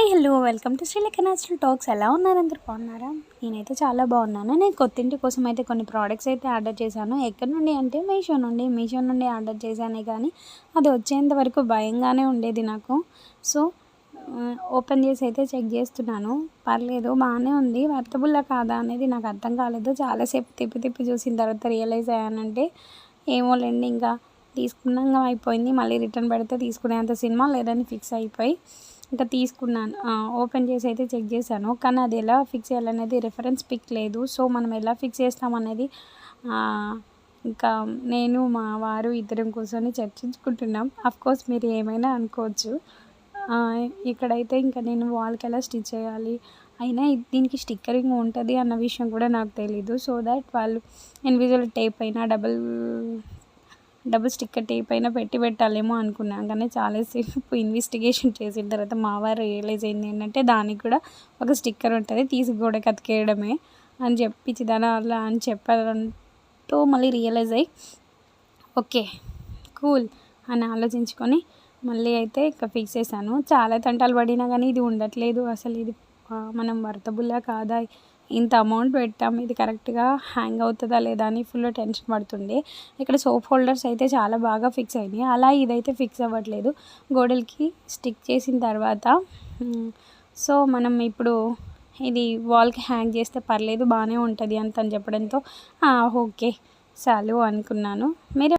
Hi hello welcome to Sreelekha natural talks. ఎలా ఉన్నారు అందరు? బాగున్నారా? నేనైతే చాలా బాగున్నాను. నేను కొత్తింటి కోసం అయితే కొన్ని ప్రోడక్ట్స్ అయితే ఆర్డర్ చేశాను. ఎక్కడి నుండి అంటే మీషో నుండి. మీషో నుండి ఆర్డర్ చేశానే కానీ అది వచ్చేంత వరకు భయంగానే ఉండేది నాకు. సో ఓపెన్ చేసి అయితే చెక్ చేస్తున్నాను. పర్లేదు బాగానే ఉంది. వర్తబుల్లా కాదా అనేది నాకు అర్థం కాలేదు. చాలాసేపు తిప్పి తిప్పి చూసిన తర్వాత రియలైజ్ అయ్యానంటే ఏమోలేండి ఇంకా తీసుకున్నాక అయిపోయింది. మళ్ళీ రిటర్న్ పెడితే తీసుకునేంత సినిమా లేదని ఫిక్స్ అయిపోయి ఇంకా తీసుకున్నాను. ఓపెన్ చేసి అయితే చెక్ చేశాను. కానీ అది ఎలా ఫిక్స్ చేయాలనేది రెఫరెన్స్ పిక్ లేదు. సో మనం ఎలా ఫిక్స్ చేస్తామనేది ఇంకా నేను మా వారు ఇద్దరం కూర్చొని చర్చించుకుంటున్నాం. కోర్స్ మీరు ఏమైనా అనుకోవచ్చు. ఇక్కడైతే ఇంకా నేను వాల్కి ఎలా స్టిచ్ చేయాలి అయినా దీనికి స్టిక్కరింగ్ ఉంటుంది అన్న విషయం కూడా నాకు తెలీదు. సో దట్ వాళ్ళు ఇన్విజువల్ టేప్ అయినా డబల్ డబుల్ స్టిక్కర్ టేప్ అయినా పెట్టి పెట్టాలేమో అనుకున్నాను కానీ చాలాసేపు ఇన్వెస్టిగేషన్ చేసిన తర్వాత మా వారు రియలైజ్ అయింది ఏంటంటే దానికి కూడా ఒక స్టిక్కర్ ఉంటుంది తీసి గోడ కతికేయడమే అని చెప్పి దాని అలా అని చెప్పారంటూ మళ్ళీ రియలైజ్ అయ్యి ఓకే కూల్ అని ఆలోచించుకొని మళ్ళీ అయితే ఇక ఫిక్స్ చేశాను. చాలా తంటాలు పడినా కానీ ఇది ఉండట్లేదు. అసలు ఇది మనం వర్తబుల్లా కాదా? ఇంత అమౌంట్ పెట్టాం ఇది కరెక్ట్గా హ్యాంగ్ అవుతుందా లేదా అని ఫుల్ టెన్షన్ పడుతుండే. ఇక్కడ సోప్ హోల్డర్స్ అయితే చాలా బాగా ఫిక్స్ అయినాయి. అలా ఇదైతే ఫిక్స్ అవ్వట్లేదు. గోడలకి స్టిక్ చేసిన తర్వాత సో మనం ఇప్పుడు ఇది వాల్కి హ్యాంగ్ చేస్తే పర్లేదు బాగానే ఉంటుంది అంత అని చెప్పడంతో ఓకే చాలు అనుకున్నాను. మీరు